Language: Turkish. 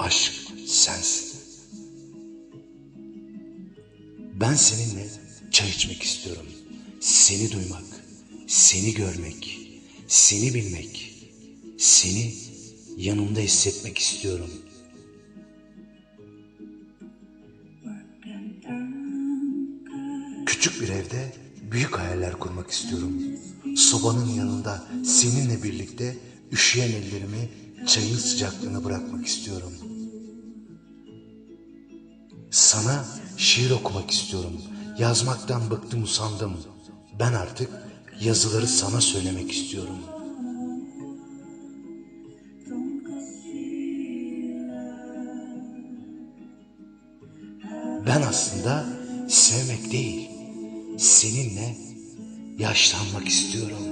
aşk sensin. Ben seninle çay içmek istiyorum. Seni duymak, seni görmek, seni bilmek, seni yanımda hissetmek istiyorum. Küçük bir evde büyük hayaller kurmak istiyorum. Sobanın yanında seninle birlikte üşüyen ellerimi çayın sıcaklığına bırakmak istiyorum. Sana şiir okumak istiyorum. Yazmaktan bıktım usandım. Ben artık yazıları sana söylemek istiyorum. Ben aslında sevmek değil, seninle yaşlanmak istiyorum.